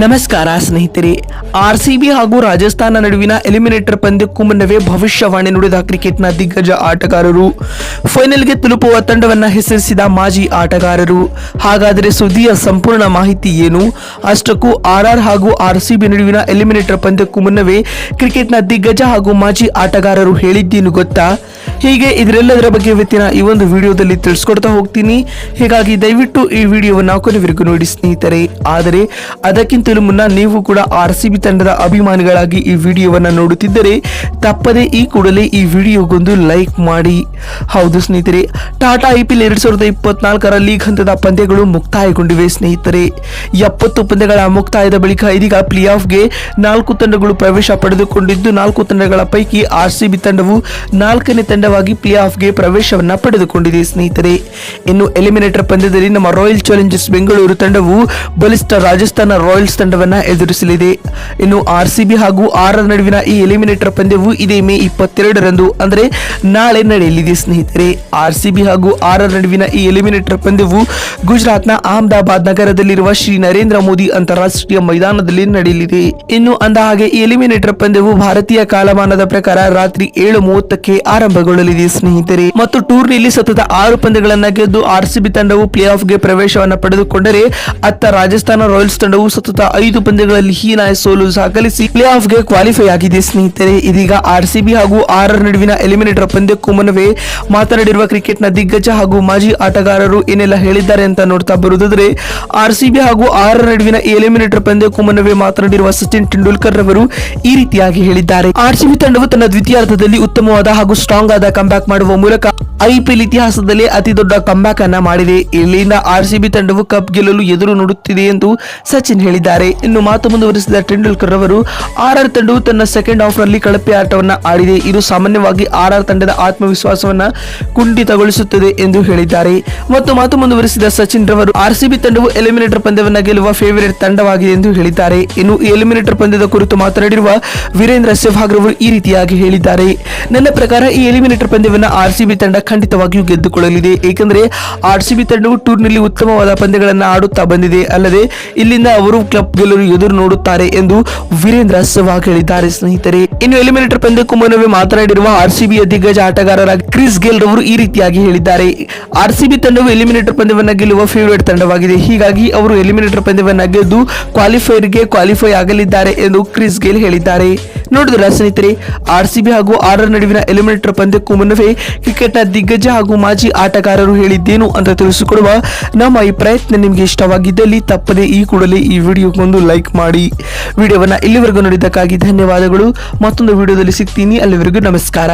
ನಮಸ್ಕಾರ ಸ್ನೇಹಿತರೆ R C B ಹಾಗೂ ರಾಜಸ್ಥಾನ ನಡುವಿನ ಎಲಿಮಿನೇಟರ್ ಪಂದ್ಯಕ್ಕೂ ಮುನ್ನವೇ ಭವಿಷ್ಯವಾಣಿ ನುಡಿದ ಕ್ರಿಕೆಟ್ನ ದಿಗ್ಗಜ ಆಟಗಾರರು. ಫೈನಲ್ಗೆ ತಲುಪುವ ತಂಡವನ್ನ ಹೆಸರಿಸಿದ ಮಾಜಿ ಆಟಗಾರರು. ಹಾಗಾದರೆ ಸುದ್ದಿಯ ಸಂಪೂರ್ಣ ಮಾಹಿತಿ ಏನು? ಅಷ್ಟಕ್ಕೂ ಆರ್ಆರ್ ಹಾಗೂ ಆರ್ ಸಿ ಬಿ ನಡುವಿನ ಎಲಿಮಿನೇಟರ್ ಪಂದ್ಯಕ್ಕೂ ಮುನ್ನವೇ ಕ್ರಿಕೆಟ್ನ ದಿಗ್ಗಜ ಹಾಗೂ ಮಾಜಿ ಆಟಗಾರರು ಹೇಳಿದ್ದೇನು ಗೊತ್ತಾ? ಹೀಗೆ ಇದರೆಲ್ಲದರ ಬಗ್ಗೆ ಇವತ್ತಿನ ಈ ಒಂದು ವಿಡಿಯೋದಲ್ಲಿ ತಿಳಿಸ್ಕೊಡ್ತಾ ಹೋಗ್ತೀನಿ. ಹೀಗಾಗಿ ದಯವಿಟ್ಟು ಈ ವಿಡಿಯೋವನ್ನು ಕೊನೆವರೆಗೂ ನೋಡಿ ಸ್ನೇಹಿತರೆ. ಆದರೆ ಅದಕ್ಕಿಂತಲೂ ಮುನ್ನ ನೀವು ಕೂಡ ಆರ್ ಸಿ ಬಿ ತಂಡದ ಅಭಿಮಾನಿಗಳಾಗಿ ಈ ವಿಡಿಯೋವನ್ನು ನೋಡುತ್ತಿದ್ದರೆ ತಪ್ಪದೇ ಈ ಕೂಡಲೇ ಈ ವಿಡಿಯೋಗೊಂದು ಲೈಕ್ ಮಾಡಿ. ಹೌದು ಸ್ನೇಹಿತರೆ, ಟಾಟಾ ಐ ಪಿ ಎಲ್ ಎರಡ್ ಸಾವಿರದ ಇಪ್ಪತ್ನಾಲ್ಕರ ಲೀಗ್ ಹಂತದ ಪಂದ್ಯಗಳು ಮುಕ್ತಾಯಗೊಂಡಿವೆ ಸ್ನೇಹಿತರೆ. ಎಪ್ಪತ್ತು ಪಂದ್ಯಗಳ ಮುಕ್ತಾಯದ ಬಳಿಕ ಇದೀಗ ಪ್ಲೇ ಆಫ್ಗೆ ನಾಲ್ಕು ತಂಡಗಳು ಪ್ರವೇಶ ಪಡೆದುಕೊಂಡಿದ್ದು, ನಾಲ್ಕು ತಂಡಗಳ ಪೈಕಿ ಆರ್ ಸಿ ಬಿ ತಂಡವು ನಾಲ್ಕನೇ ತಂಡವಾಗಿ ಪ್ಲೇ ಆಫ್ಗೆ ಪ್ರವೇಶವನ್ನ ಪಡೆದುಕೊಂಡಿದೆ ಸ್ನೇಹಿತರೆ. ಇನ್ನು ಎಲಿಮಿನೇಟರ್ ಪಂದ್ಯದಲ್ಲಿ ನಮ್ಮ ರಾಯಲ್ ಚಾಲೆಂಜರ್ಸ್ ಬೆಂಗಳೂರು ತಂಡವು ಬಲಿಷ್ಠ ರಾಜಸ್ಥಾನ ರಾಯಲ್ಸ್ ತಂಡವನ್ನ ಎದುರಿಸಲಿದೆ. ಇನ್ನು ಆರ್ ಸಿಬಿ ಹಾಗೂ ಆರ್ ಆರ್ ನಡುವಿನ ಈ ಎಲಿಮಿನೇಟರ್ ಪಂದ್ಯವು ಇದೇ ಮೇ ಇಪ್ಪತ್ತೆರಡರಂದು, ಅಂದರೆ ನಾಳೆ ನಡೆಯಲಿದೆ ಸ್ನೇಹಿತರೆ. ಆರ್ ಸಿಬಿ ಹಾಗೂ ಆರ್ ಆರ್ ನಡುವಿನ ಈ ಎಲಿಮಿನೇಟರ್ ಪಂದ್ಯವು ಗುಜರಾತ್ನ ಅಹಮದಾಬಾದ್ ನಗರದಲ್ಲಿರುವ ಶ್ರೀ ನರೇಂದ್ರ ಮೋದಿ ಅಂತಾರಾಷ್ಟ್ರೀಯ ಮೈದಾನದಲ್ಲಿ ನಡೆಯಲಿದೆ. ಇನ್ನು ಅಂದ ಹಾಗೆ, ಈ ಎಲಿಮಿನೇಟರ್ ಪಂದ್ಯವು ಭಾರತೀಯ ಕಾಲಮಾನದ ಪ್ರಕಾರ ರಾತ್ರಿ ಏಳು ಮೂವತ್ತಕ್ಕೆ ಆರಂಭಗೊಳ್ಳಲಿದೆ ಸ್ನೇಹಿತರೆ. ಮತ್ತು ಟೂರ್ನಿಯಲ್ಲಿ ಸತತ ಆರು ಪಂದ್ಯಗಳನ್ನ ಗೆದ್ದು ಆರ್ ಸಿಬಿ ತಂಡವು ಪ್ಲೇ ಆಫ್ಗೆ ಪ್ರವೇಶವನ್ನು ಪಡೆದುಕೊಂಡರೆ, ಅತ್ತ ರಾಜಸ್ಥಾನ ರಾಯಲ್ಸ್ ತಂಡವು ಸತತ ಐದು ಪಂದ್ಯಗಳಲ್ಲಿ ಹೀನಾಯ ಸೋಲು ದಾಖಲಿಸಿ ಪ್ಲೇ ಆಫ್ಗೆ ಕ್ವಾಲಿಫೈ ಆಗಿದೆ ಸ್ನೇಹಿತರೆ. ಇದೀಗ ಆರ್ ಸಿ ಬಿ ಹಾಗೂ ಆರ್ ನಡುವಿನ ಎಲಿಮಿನೇಟರ್ ಪಂದ್ಯಕ್ಕೂ ಮುನ್ನವೇ ಮಾತನಾಡಿರುವ ಕ್ರಿಕೆಟ್ನ ದಿಗ್ಗಜ ಹಾಗೂ ಮಾಜಿ ಆಟಗಾರರು ಏನೆಲ್ಲ ಹೇಳಿದ್ದಾರೆ ಅಂತ ನೋಡ್ತಾ ಬರುವುದಾದ್ರೆ ಆರ್ ಸಿಬಿ ಹಾಗೂ ಆರ್ ನಡುವಿನ ಎಲಿಮಿನೇಟರ್ ಪಂದ್ಯಕ್ಕೂ ಮುನ್ನವೇ ಮಾತನಾಡಿರುವ ಸಚಿನ್ ತೆಂಡೂಲ್ಕರ್ ರವರು ಈ ರೀತಿಯಾಗಿ ಹೇಳಿದ್ದಾರೆ. ಆರ್ ಸಿಬಿ ತಂಡವು ತನ್ನ ದ್ವಿತೀಯಾರ್ಧದಲ್ಲಿ ಉತ್ತಮವಾದ ಹಾಗೂ ಸ್ಟ್ರಾಂಗ್ ಆದ ಕಂಬ್ಯಾಕ್ ಮಾಡುವ ಮೂಲಕ ಐಪಿಎಲ್ ಇತಿಹಾಸದಲ್ಲಿ ಅತಿ ದೊಡ್ಡ ಕಂಬ್ಯಾಕ್ ಅನ್ನ ಮಾಡಿದೆ. ಇಲ್ಲಿಂದ ಆರ್ ಸಿ ಬಿ ತಂಡವು ಕಪ್ ಗೆಲ್ಲಲು ಎದುರು ನೋಡುತ್ತಿದೆ ಎಂದು ಸಚಿನ್ ಹೇಳಿದ್ದಾರೆ. ಇನ್ನು ಮಾತು ಮುಂದುವರಿಸಿದ ತೆಂಡೂಲ್ಕರ್ ಅವರು ಆರ್ ಆರ್ ತಂಡವು ತನ್ನ ಸೆಕೆಂಡ್ ಹಾಫ್ನಲ್ಲಿ ಕಳಪೆ ಆಟವನ್ನು ಆಡಿದೆ. ಇದು ಸಾಮಾನ್ಯವಾಗಿ ಆರ್ ಆರ್ ತಂಡದ ಆತ್ಮವಿಶ್ವಾಸವನ್ನ ಕುಂಠಿತಗೊಳಿಸುತ್ತದೆ ಎಂದು ಹೇಳಿದ್ದಾರೆ. ಮತ್ತು ಮಾತು ಮುಂದುವರಿಸಿದ ಸಚಿನ್ ರವರು, ಆರ್ ಸಿಬಿ ತಂಡವು ಎಲಿಮಿನೇಟರ್ ಪಂದ್ಯವನ್ನ ಗೆಲ್ಲುವ ಫೇವರೇಟ್ ತಂಡವಾಗಿದೆ ಎಂದು ಹೇಳಿದ್ದಾರೆ. ಇನ್ನು ಈ ಎಲಿಮಿನೇಟರ್ ಪಂದ್ಯದ ಕುರಿತು ಮಾತನಾಡಿರುವ ವೀರೇಂದ್ರ ಸೆಹ್ವಾಗ್ ರವರು ಈ ರೀತಿಯಾಗಿ ಹೇಳಿದ್ದಾರೆ. ನನ್ನ ಪ್ರಕಾರ ಈ ಎಲಿಮಿನೇಟರ್ ಪಂದ್ಯವನ್ನ ಆರ್ ಸಿಬಿ ತಂಡ ಖಂಡಿತವಾಗಿಯೂ ಗೆದ್ದುಕೊಳ್ಳಲಿದೆ. ಏಕೆಂದರೆ ಆರ್ ಸಿಬಿ ತಂಡವು ಟೂರ್ನಲ್ಲಿ ಉತ್ತಮವಾದ ಪಂದ್ಯಗಳನ್ನು ಆಡುತ್ತಾ ಬಂದಿದೆ. ಅಲ್ಲದೆ ಇಲ್ಲಿಂದ ಅವರು ಗೆಲ್ಲಲು ಎದುರು ನೋಡುತ್ತಾರೆ ಎಂದು ವೀರೇಂದ್ರ ಸೆಹ್ವಾಗ್ ಹೇಳಿದ್ದಾರೆ. ಸ್ನೇಹಿತರೆ, ಇನ್ನು ಎಲಿಮಿನೇಟರ್ ಪಂದ್ಯಕ್ಕೂ ಮುನ್ನವೇ ಮಾತನಾಡಿರುವ ಆರ್ ಸಿ ಬಿಯ ದಿಗ್ಗಜ ಆಟಗಾರರಾಗಿ ಕ್ರಿಸ್ ಗೇಲ್ ರವರು ಈ ರೀತಿಯಾಗಿ ಹೇಳಿದ್ದಾರೆ. ಆರ್ ಸಿ ತಂಡವು ಎಲಿಮಿನೇಟರ್ ಪಂದ್ಯವನ್ನು ಗೆಲ್ಲುವ ಫೇವರೇಟ್ ತಂಡವಾಗಿದೆ. ಹೀಗಾಗಿ ಅವರು ಎಲಿಮಿನೇಟರ್ ಪಂದ್ಯವನ್ನು ಗೆದ್ದು ಕ್ವಾಲಿಫೈರ್ಗೆ ಕ್ವಾಲಿಫೈ ಆಗಲಿದ್ದಾರೆ ಎಂದು ಕ್ರಿಸ್ ಗೇಲ್ ಹೇಳಿದ್ದಾರೆ. ನೋಡಿದ್ರ ಸ್ನೇಹಿತರೆ? ಆರ್ ಸಿ ಬಿ ಹಾಗೂ ಆರ್ ಆರ್ ನಡುವಿನ ಎಲಿಮಿನೇಟರ್ ಪಂದ್ಯಕ್ಕೂ ಮುನ್ನವೇ ಕ್ರಿಕೆಟ್ನ ದಿಗ್ಗಜ ಹಾಗೂ ಮಾಜಿ ಆಟಗಾರರು ಹೇಳಿದ್ದೇನು ಅಂತ ತಿಳಿಸಿಕೊಡುವ ನಮ್ಮ ಈ ಪ್ರಯತ್ನ ನಿಮಗೆ ಇಷ್ಟವಾಗಿದ್ದಲ್ಲಿ ತಪ್ಪದೆ ಈ ಕೂಡಲೇ ಈ ವಿಡಿಯೋಗೊಂದು ಲೈಕ್ ಮಾಡಿ. ವಿಡಿಯೋವನ್ನ ಇಲ್ಲಿವರೆಗೂ ನೋಡಿದ್ದಕ್ಕಾಗಿ ಧನ್ಯವಾದಗಳು. ಮತ್ತೊಂದು ವಿಡಿಯೋದಲ್ಲಿ ಸಿಗ್ತೀನಿ. ಅಲ್ಲಿವರೆಗೂ ನಮಸ್ಕಾರ.